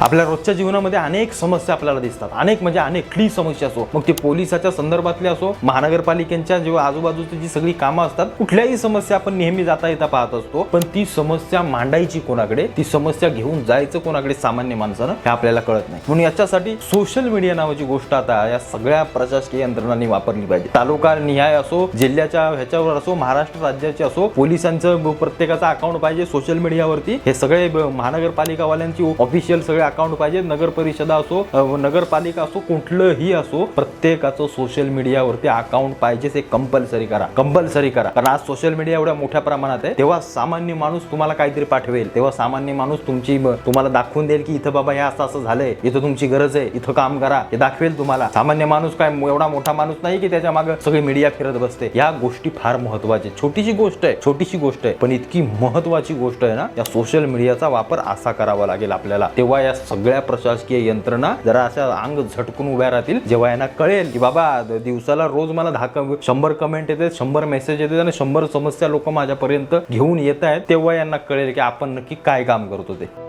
आपल्या रोजच्या जीवनामध्ये अनेक समस्या आपल्याला दिसतात. अनेक म्हणजे अनेक कुठलीही समस्या असो मग ते पोलिसाच्या संदर्भातले असो महानगरपालिकेच्या जेव्हा आजूबाजूची जी सगळी कामं असतात कुठल्याही समस्या आपण नेहमी जाता येता पाहत असतो. पण ती समस्या मांडायची कोणाकडे? ती समस्या घेऊन जायचं कोणाकडे सामान्य माणसानं? हे आपल्याला कळत नाही. म्हणून याच्यासाठी सोशल मीडिया नावाची गोष्ट आता या सगळ्या प्रशासकीय यंत्रणांनी वापरली पाहिजे. तालुका निहाय असो जिल्ह्याच्या ह्याच्यावर असो महाराष्ट्र राज्याचे असो पोलिसांचं प्रत्येकाचा अकाउंट पाहिजे सोशल मीडियावरती हे सगळे महानगरपालिकावाल्यांची ऑफिशियल सगळे अकाउंट पाहिजे. नगर परिषदा असो नगरपालिका असो कुठलंही असो प्रत्येकाचं सोशल मीडियावरती अकाउंट पाहिजे ते कंपल्सरी करा. कंपल्सरी करा. कारण आज सोशल मीडिया एवढ्या मोठ्या प्रमाणात आहे. तेव्हा सामान्य माणूस तुम्हाला काहीतरी पाठवेल. तेव्हा सामान्य माणूस तुमची तुम्हाला दाखवून देईल की इथं बाबा हे असं असं झालंय. इथं तुमची गरज आहे. इथं काम करा. हे दाखवेल तुम्हाला. सामान्य माणूस काय एवढा मोठा माणूस नाही की त्याच्यामागे सगळी मीडिया फिरत बसते. या गोष्टी फार महत्त्वाच्या छोटीशी गोष्ट आहे. छोटीशी गोष्ट आहे. पण इतकी महत्वाची गोष्ट आहे ना या सोशल मीडियाचा वापर असा करावा लागेल आपल्याला. तेव्हा या सगळ्या प्रशासकीय यंत्रणा जरा अशा अंग झटकून उभ्या राहतील. जेव्हा यांना कळेल की बाबा दिवसाला रोज मला दहा शंभर कमेंट येते शंभर मेसेज येते आणि शंभर समस्या लोक माझ्यापर्यंत घेऊन येत आहेत तेव्हा यांना कळेल की आपण नक्की काय काम करतो ते.